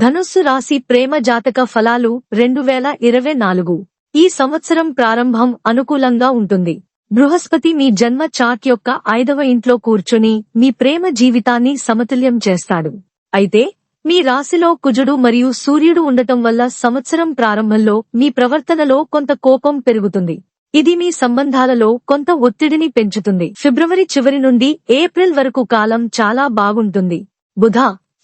ధనుస్సు రాశి ప్రేమ జాతక ఫలాలు రెండు వేల ఇరవై నాలుగు. ఈ సంవత్సరం ప్రారంభం అనుకూలంగా ఉంటుంది. బృహస్పతి మీ జన్మ చాట్ యొక్క ఐదవ ఇంట్లో కూర్చుని మీ ప్రేమ జీవితాన్ని సమతుల్యం చేస్తాడు. అయితే మీ రాశిలో కుజుడు మరియు సూర్యుడు ఉండటం వల్ల సంవత్సరం ప్రారంభంలో మీ ప్రవర్తనలో కొంత కోపం పెరుగుతుంది. ఇది మీ సంబంధాలలో కొంత ఒత్తిడిని పెంచుతుంది. ఫిబ్రవరి చివరి నుండి ఏప్రిల్ వరకు కాలం చాలా బాగుంటుంది. బుధ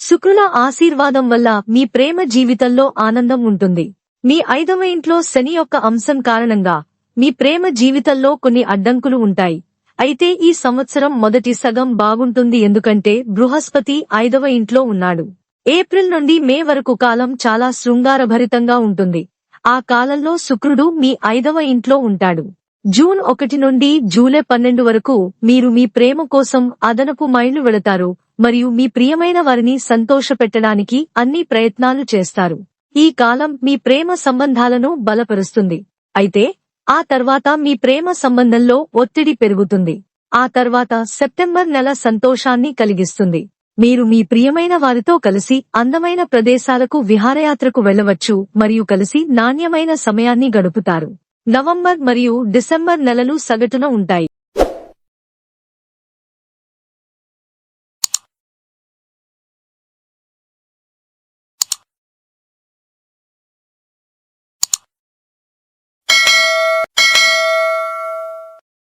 శుక్రుల ఆశీర్వాదం వల్ల మీ ప్రేమ జీవితంలో ఆనందం ఉంటుంది. మీ ఐదవ ఇంట్లో శని యొక్క అంశం కారణంగా మీ ప్రేమ జీవితంలో కొన్ని అడ్డంకులు ఉంటాయి. అయితే ఈ సంవత్సరం మొదటి సగం బాగుంటుంది ఎందుకంటే బృహస్పతి ఐదవ ఇంట్లో ఉన్నాడు. ఏప్రిల్ నుండి మే వరకు కాలం చాలా శృంగారభరితంగా ఉంటుంది. ఆ కాలంలో శుక్రుడు మీ ఐదవ ఇంట్లో ఉంటాడు. జూన్ ఒకటి నుండి జూలై పన్నెండు వరకు మీరు మీ ప్రేమ కోసం అదనపు మైళ్ళు వెళతారు. మరియు మీ ప్రియమైన వారిని సంతోషపెట్టడానికి అన్ని ప్రయత్నాలు చేస్తారు. ఈ కాలం మీ ప్రేమ సంబంధాలను బలపరుస్తుంది. అయితే ఆ తర్వాత మీ ప్రేమ సంబంధంలో ఒత్తిడి పెరుగుతుంది. ఆ తర్వాత సెప్టెంబర్ నెల సంతోషాన్ని కలిగిస్తుంది. మీరు మీ ప్రియమైన వారితో కలిసి అందమైన ప్రదేశాలకు విహారయాత్రకు వెళ్ళవచ్చు మరియు కలిసి నాణ్యమైన సమయాన్ని గడుపుతారు. నవంబర్ మరియు డిసెంబర్ నెలలు సగటున ఉంటాయి.